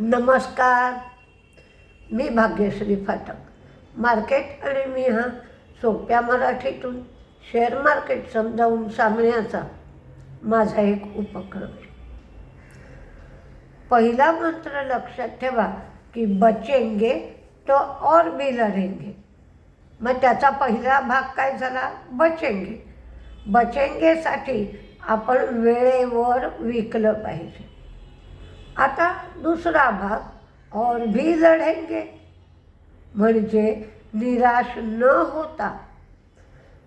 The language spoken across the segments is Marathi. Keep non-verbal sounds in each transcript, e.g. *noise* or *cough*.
नमस्कार. मी भाग्यश्री फाटक. मार्केट आणि मी हा सोप्या मराठीतून शेअर मार्केट समजावून सांगण्याचा माझा एक उपक्रम आहे. पहिला मंत्र लक्षात ठेवा की बचेंगे तो और भी लढेंगे. मग त्याचा पहिला भाग काय झाला? बचेंगे. बचेंगेसाठी आपण वेळेवर विकलं पाहिजे. आता दुसरा भाग और भी लढेंगे म्हणजे निराश न होता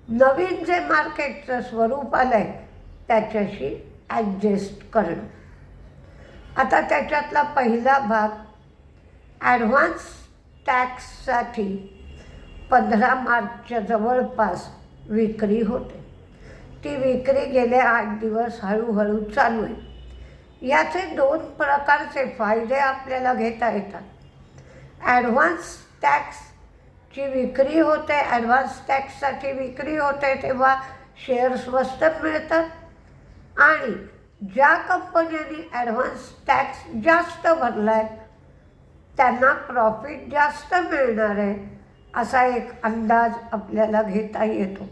नवीन जे मार्केटचं स्वरूप आलं आहे त्याच्याशी ॲडजस्ट करणं. आता त्याच्यातला पहिला भाग ॲडव्हान्स टॅक्ससाठी पंधरा मार्चच्या जवळपास विक्री होते. ती विक्री गेले आठ दिवस हळूहळू चालू आहे. याचे दोन प्रकारचे फायदे आपल्याला घेता येतात. ॲडव्हान्स टॅक्सची विक्री होते ॲडव्हान्स टॅक्ससाठी विक्री होते तेव्हा शेअर स्वस्त मिळतात. आणि ज्या कंपन्यांनी ॲडव्हान्स टॅक्स जास्त भरला आहे त्यांना प्रॉफिट जास्त मिळणार आहे असा एक अंदाज आपल्याला घेता येतो.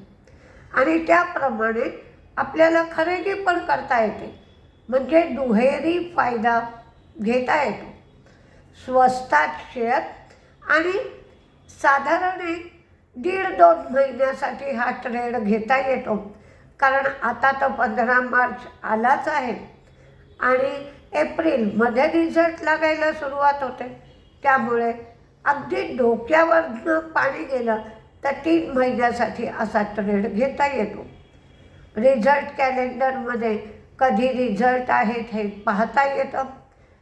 आणि त्याप्रमाणे आपल्याला खरेदी पण करता येते. म्हणजे दुहेरी फायदा घेता येतो. स्वस्तात शेअर आणि साधारण एक दीड दोन महिन्यासाठी हा ट्रेड घेता येतो. कारण आता तर पंधरा मार्च आलाच आहे आणि एप्रिलमध्ये रिझल्ट लागायला सुरुवात होते. त्यामुळे अगदी डोक्यावरनं पाणी गेलं तर तीन महिन्यासाठी असा ट्रेड घेता येतो. रिझल्ट कॅलेंडरमध्ये कधी रिझल्ट आहेत हे पाहता येतं.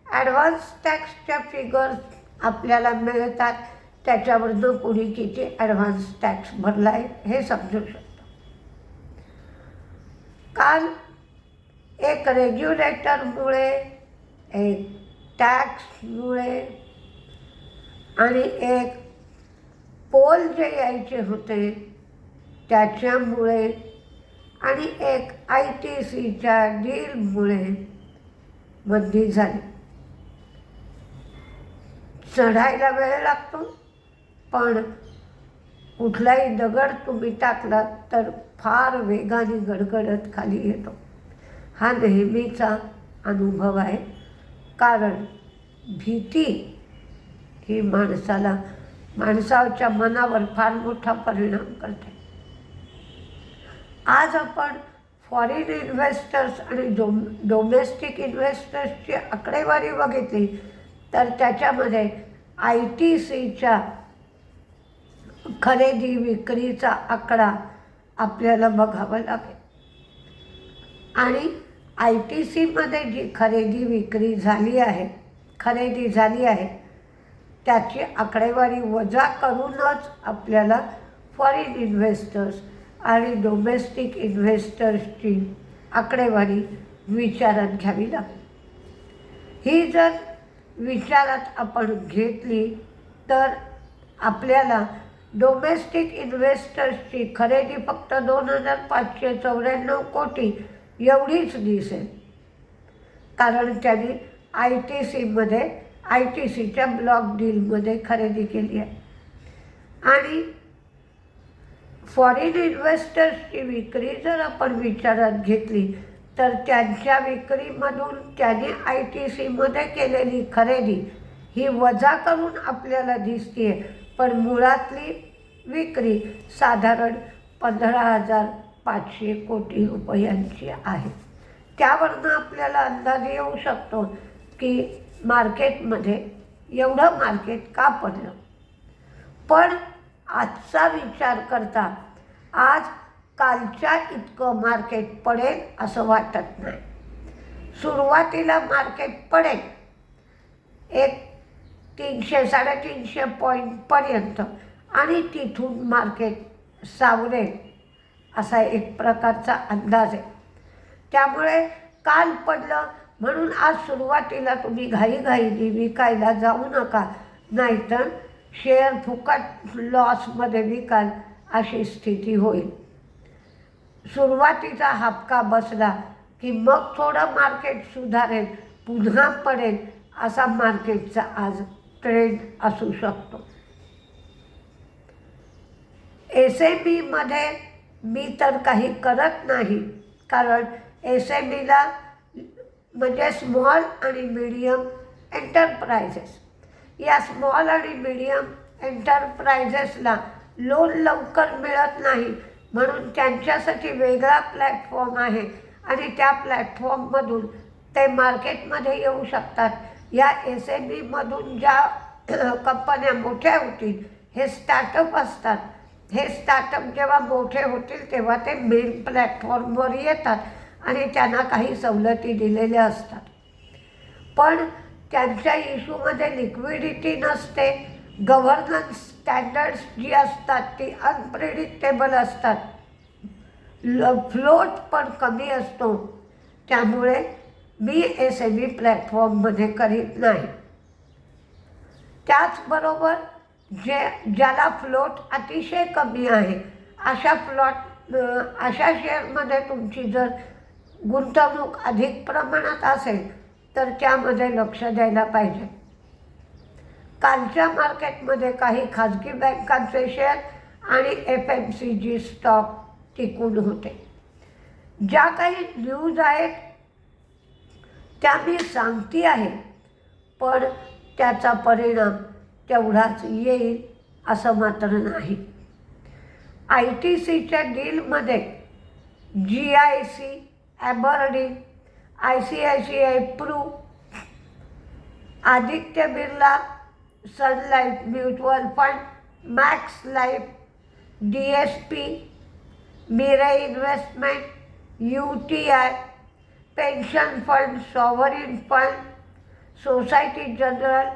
ॲडव्हान्स टॅक्सच्या फिगर्स आपल्याला मिळतात. त्याच्यावर जो कुणी किती ॲडव्हान्स टॅक्स भरला आहे हे समजू शकतो. काल एक रेग्युलेटरमुळे एक टॅक्समुळे आणि एक पोल जे यायचे होते त्याच्यामुळे आणि एक आय टी सीच्या डीलमुळे मंदी झाली. चढायला वेळ लागतो पण कुठलाही दगड तुम्ही टाकलात तर फार वेगाने गडगडत खाली येतो. हा नेहमीचा अनुभव आहे. कारण भीती ही माणसाला माणसाच्या मनावर फार मोठा परिणाम करते. आज आपण फॉरेन इन्व्हेस्टर्स आणि डोम डोमेस्टिक इन्व्हेस्टर्सची आकडेवारी बघितली तर त्याच्यामध्ये आय टी सीच्या खरेदी विक्रीचा आकडा आपल्याला बघावा लागेल. आणि आय टी सीमध्ये जी खरेदी विक्री झाली आहे खरेदी झाली आहे त्याची आकडेवारी वजा करूनच आपल्याला फॉरेन इन्व्हेस्टर्स आणि डोमेस्टिक इन्व्हेस्टर्सची आकडेवारी विचारात घ्यावी लागेल ही जर विचारात आपण घेतली तर आपल्याला डोमेस्टिक इन्व्हेस्टर्सची खरेदी फक्त दोन हजार पाचशे चौऱ्याण्णव कोटी एवढीच दिसेल. कारण त्यांनी आय टी सीमध्ये आय टी सीच्या ब्लॉक डीलमध्ये खरेदी केली आहे. आणि फॉरेन इन्व्हेस्टर्सची विक्री जर आपण विचारात घेतली तर त्यांच्या विक्रीमधून त्याने आय टी सीमध्ये केलेली खरेदी ही वजा करून आपल्याला दिसते पण मुळातली विक्री साधारण पंधरा हजार पाचशे कोटी रुपयांची आहे. त्यावरनं आपल्याला अंदाज येऊ शकतो की मार्केटमध्ये एवढं मार्केट का पडलं? पण आजचा विचार करता आज कालच्या इतकं मार्केट पडेल असं वाटत नाही. सुरुवातीला मार्केट पडेल. एक तीनशे साडेतीनशे पॉईंटपर्यंत आणि तिथून मार्केट सावरेल असा एक प्रकारचा अंदाज आहे. त्यामुळे काल पडलं म्हणून आज सुरुवातीला तुम्ही घाईघाईने विकायला जाऊ नका नाहीतर शेअर फुकट लॉसमध्ये विकाल अशी स्थिती होईल. सुरुवातीचा हपका बसला की मग थोडं मार्केट सुधारेल पुन्हा पडेल असा मार्केटचा आज ट्रेंड असू शकतो. एस ए बीमध्ये मी तर काही करत नाही कारण एस ए बीला म्हणजे स्मॉल आणि मिडियम एंटरप्राइजेस या स्मॉल आणि मिडियम एंटरप्राइजेसला लोन लवकर मिळत नाही. म्हणून त्यांच्यासाठी वेगळा प्लॅटफॉर्म आहे. आणि त्या प्लॅटफॉर्ममधून ते मार्केटमध्ये येऊ शकतात. या एस एम बीमधून ज्या *clears throat* कंपन्या मोठ्या होतील हे स्टार्टअप असतात. हे स्टार्टअप जेव्हा मोठे होतील तेव्हा ते मेन प्लॅटफॉर्मवर येतात आणि त्यांना काही सवलती दिलेल्या असतात. पण त्यांच्या इश्यूमध्ये लिक्विडिटी नसते गव्हर्नन्स स्टँडर्ड्स जी असतात ती अनप्रिडिक्टेबल असतात. ल फ्लोट पण कमी असतो. त्यामुळे मी एस एम ई प्लॅटफॉर्ममध्ये करीत नाही. त्याचबरोबर जे ज्याला फ्लोट अतिशय कमी आहे अशा फ्लॉट अशा शेअरमध्ये तुमची जर गुंतवणूक अधिक प्रमाणात असेल तर त्यामध्ये लक्ष द्यायला पाहिजे. कालच्या मार्केटमध्ये काही खाजगी बँकांचे शेअर आणि F M C G stock टिकून होते. ज्या काही न्यूज आहेत त्या मी सांगती आहे. पण त्याचा परिणाम तेवढाच येईल असं मात्र नाही. आय टी सीच्या डीलमध्ये G I C Aberdeen I C I C I Pru. Aditya Birla Sun Life mutual fund Max Life D S P Mirae investment U T I pension fund sovereign fund Societe Generale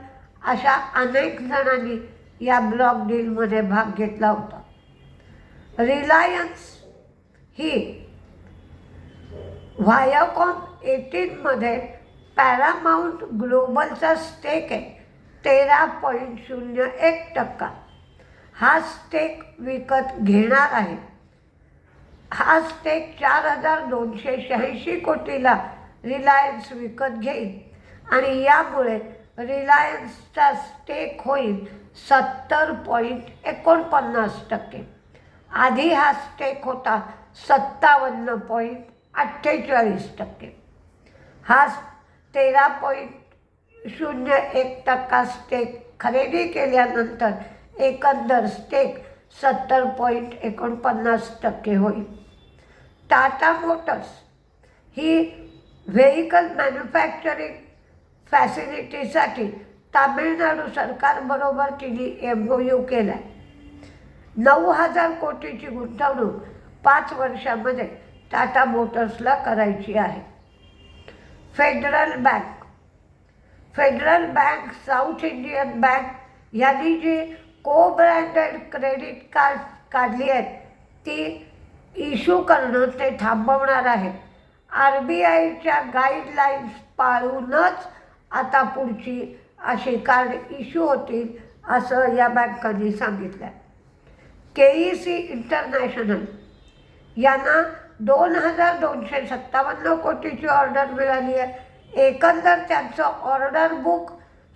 अशा अनेक जणांनी या ब्लॉक डीलमध्ये भाग घेतला होता. रिलायन्स ही व्हायाकॉम एटीनमध्ये पॅरामाऊंट ग्लोबलचा स्टेक आहे तेरा पॉईंट शून्य एक टक्का. हा स्टेक विकत घेणार आहे. हा स्टेक चार हजार दोनशे शहाऐंशी कोटीला रिलायन्स विकत घेईल आणि यामुळे रिलायन्सचा स्टेक होईल सत्तर पॉईंट एकोणपन्नास टक्के. आधी हा स्टेक होता सत्तावन्न पॉईंट अठ्ठेचाळीस टक्के. हा तेरा पॉईंट शून्य एक टक्का स्टेक खरेदी केल्यानंतर एकंदर स्टेक सत्तर पॉईंट एकोणपन्नास टक्के होईल. टाटा मोटर्स ही व्हेकल मॅन्युफॅक्चरिंग फॅसिलिटीसाठी तामिळनाडू सरकारबरोबर तिने एम ओ यू केला आहे नऊ हजार कोटीची गुंतवणूक पाच वर्षामध्ये टाटा मोटर्सला करायची आहे. Federal Bank. Federal Bank South Indian Bank यांनी जी को ब्रँडेड क्रेडिट कार्ड काढली आहेत ती इश्यू करणं ते थांबवणार आहेत. आर बी आयच्या गाईडलाईन्स पाळूनच आता पुढची अशी कार्ड इश्यू होतील असं या बँकांनी सांगितलं आहे के ई सी इंटरनॅशनल यांना दोन हजार दोनशे सत्तावन्न कोटीची ऑर्डर मिळाली आहे. एकंदर त्यांचं ऑर्डर बुक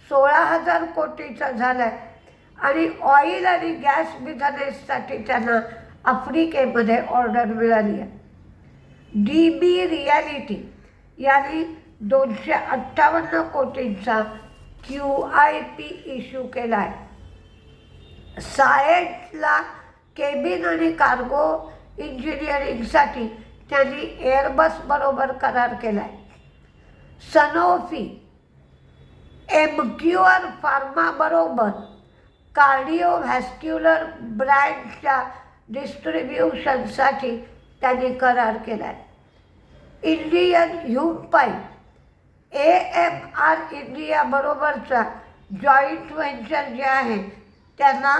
सोळा हजार कोटीचं झालं आहे आणि ऑइल आणि गॅस बिझनेससाठी त्यांना आफ्रिकेमध्ये ऑर्डर मिळाली आहे. डी बी रियालिटी यांनी दोनशे अठ्ठावन्न कोटींचा क्यू आय पी इश्यू केला आहे सायन्सला केबिन आणि कार्गो इंजिनिअरिंगसाठी त्यांनी एअरबसबरोबर करार केला आहे सनोफी एमक्युअर फार्माबरोबर कार्डिओव्हॅस्क्युलर ब्रँडच्या डिस्ट्रीब्युशनसाठी त्यांनी करार केला आहे Indian Hume A M R इंडियाबरोबरचा joint venture जे आहे त्यांना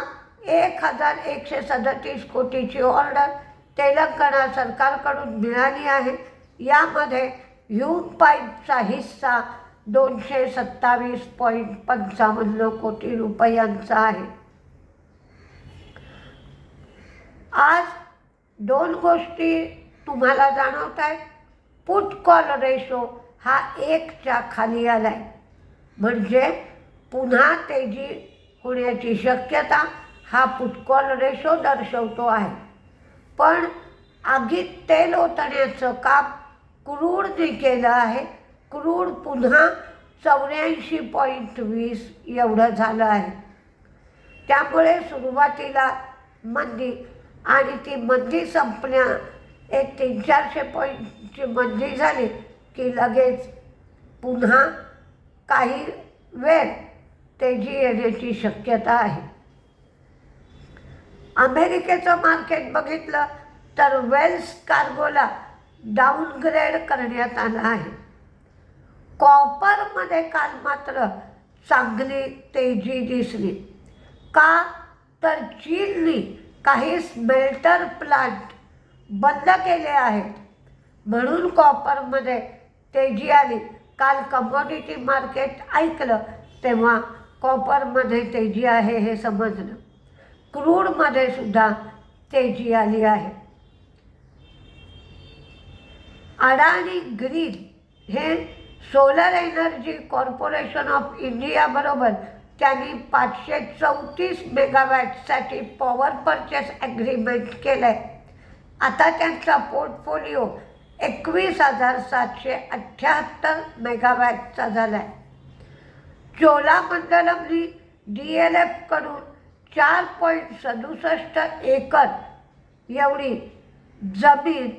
एक हजार एकशे सदतीस कोटीची ऑर्डर तेलंगणा सरकारकडून मिळाली आहे. यामध्ये ह्यूम पाईपचा हिस्सा दोनशे सत्तावीस पॉईंट पंचावन्न कोटी रुपयांचा आहे. आज दोन गोष्टी तुम्हाला जाणवत आहेत. पुट कॉल रेशो हा एकच्या खाली आला आहे म्हणजे पुन्हा तेजी होण्याची शक्यता हा पुटकॉल रेशो दर्शवतो आहे. पण आगीत तेल ओतण्याचं काम क्रूडने केलं आहे क्रूड पुन्हा चौऱ्याऐंशी पॉईंट वीस एवढं झालं आहे. त्यामुळे सुरुवातीला मंदी आणि ती मंदी संपण्या एक तीन चारशे पॉईंटची मंदी झाली की लगेच पुन्हा काही वेळ तेजी येण्याची शक्यता आहे. अमेरिकेचं मार्केट बघितलं तर वेल्स कार्गोला डाऊनग्रेड करण्यात आलं आहे. कॉपरमध्ये काल मात्र चांगली तेजी दिसली. का? तर चीननी काही स्मेल्टर प्लांट बंद केले आहेत. म्हणून कॉपरमध्ये तेजी आली. काल कमोडिटी मार्केट ऐकलं तेव्हा कॉपरमध्ये तेजी आहे हे समजलं. क्रूडमध्ये सुद्धा तेजी आली आहे. अडाणी ग्रीड हे सोलर एनर्जी कॉर्पोरेशन ऑफ इंडियाबरोबर त्यांनी पाचशे चौतीस मेगावॅटसाठी पॉवर परचेस ॲग्रीमेंट केलं आहे आता त्यांचा पोर्टफोलिओ एकवीस हजार सातशे अठ्ठ्याहत्तर मेगावॅटचा झाला आहे चोलामंडलमनी डी एल एफकडून चार पॉईंट सदुसष्ट एकर एवढी जमीन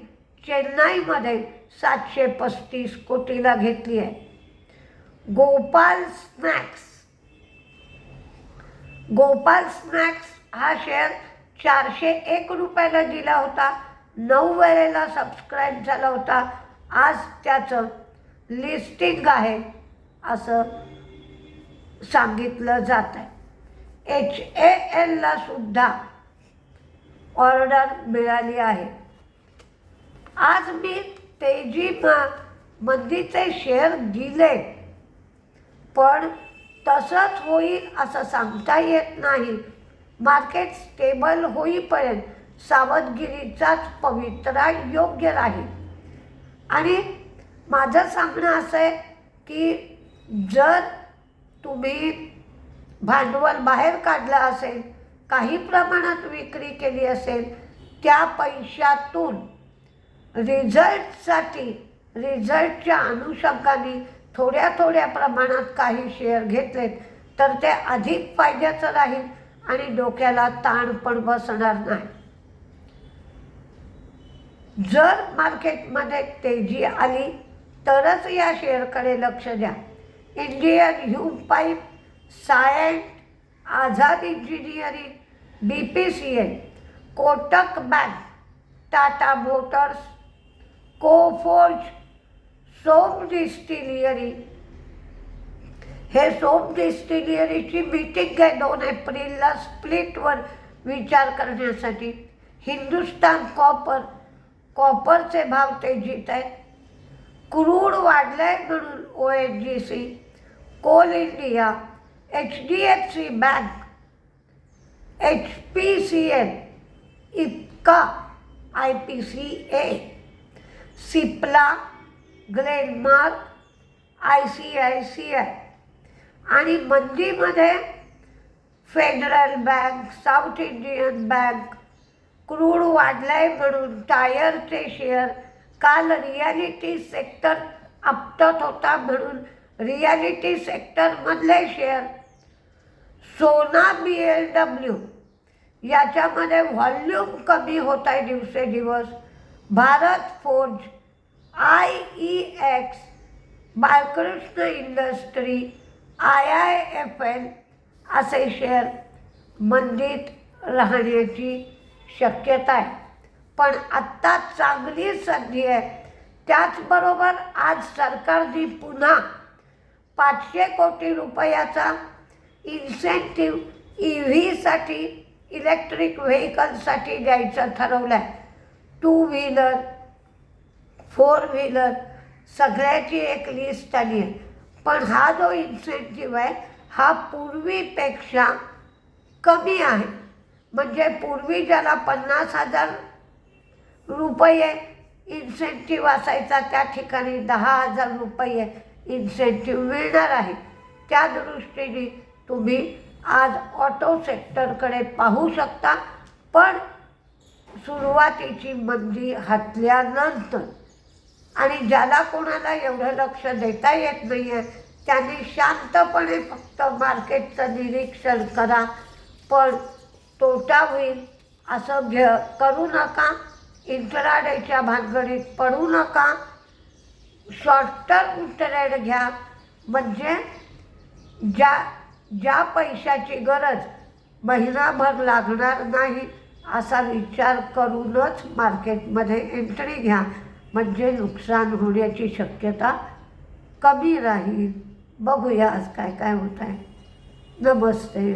चेन्नईमध्ये सातशे पस्तीस कोटीला घेतली आहे. गोपाल स्नॅक्स. गोपाल स्नॅक्स हा शेअर चारशे एक रुपयाला दिला होता. नऊ वेळेला सबस्क्राईब झाला होता. आज त्याचं लिस्टिंग आहे असं सांगितलं जात आहे एच ए एलला सुद्धा ऑर्डर मिळाली आहे. आज मी तेजी मंदीचे शेअर दिले पण तसंच होईल असं सांगता येत नाही. मार्केट स्टेबल होईपर्यंत सावधगिरीचाच पवित्रा योग्य राहील. आणि माझं सांगणं असं आहे की जर तुम्ही भांडवल बाहेर काढलं असेल काही प्रमाणात विक्री केली असेल त्या पैशातून रिझल्टसाठी रिझल्टच्या अनुषंगाने थोड्या थोड्या प्रमाणात काही शेअर घेतलेत तर ते अधिक फायद्याचं राहील आणि डोक्याला ताण पण बसणार नाही. जर मार्केटमध्ये तेजी आली तरच या शेअरकडे लक्ष द्या. Indian Hume pipe Cyient Azad engineering B P C L Kotak bank Tata Motors Coforge Som distillery हे सोम डिस्टिलियरीची मीटिंग आहे दोन एप्रिलला स्प्लिटवर विचार करण्यासाठी. हिंदुस्तान कॉपर कॉपरचे भाव तेजीत आहेत. क्रूड वाढलं आहे म्हणून O N G C Coal India H D F C bank H P C L Ipca I P C A Cipla Glenmark I C I C I आणि मंदीमध्ये Federal Bank South Indian Bank crude वाढलाय म्हणून टायरचे शेअर काल रियालिटी सेक्टर आपटत होता म्हणून realty सेक्टरमधले share Sona B L W याच्यामध्ये व्हॉल्यूम कमी होत आहे दिवसेदिवस. Bharat Forge I E X Balkrishna industry I I F L असे शेअर मंदीत राहण्याची शक्यता आहे. पण आत्ता चांगली संधी आहे. त्याचबरोबर आज सरकारने पुन्हा पाचशे कोटी रुपयाचा इन्सेंटिव्ह ई व्हीसाठी इलेक्ट्रिक व्हेकलसाठी द्यायचं ठरवलं आहे टू व्हीलर फोर व्हीलर सगळ्याची एक लिस्ट आली आहे. पण हा जो इन्सेंटिव्ह आहे हा पूर्वीपेक्षा कमी आहे. म्हणजे पूर्वी ज्याला पन्नास हजार रुपये इन्सेंटिव्ह असायचा त्या ठिकाणी दहा हजार रुपये इन्सेंटिव्ह मिळणार आहे. त्या दृष्टीने तुम्ही आज ऑटो सेक्टरकडे पाहू शकता पण सुरुवातीची मंदी हातल्यानंतर आणि ज्याला कोणाला एवढं लक्ष देता येत नाही आहे त्यांनी शांतपणे फक्त मार्केटचं निरीक्षण करा. पण तोटा होईल असं घे करू नका. इंट्राडेच्या भानगडीत पडू नका. शॉर्ट टर्म ट्रेड घ्या. म्हणजे ज्या ज्या पैशाची गरज महिनाभर लागणार नाही असा विचार करूनच मार्केटमध्ये एंट्री घ्या. म्हणजे नुकसान होण्याची शक्यता कमी राहील. बघूया आज काय काय होत आहे नमस्ते.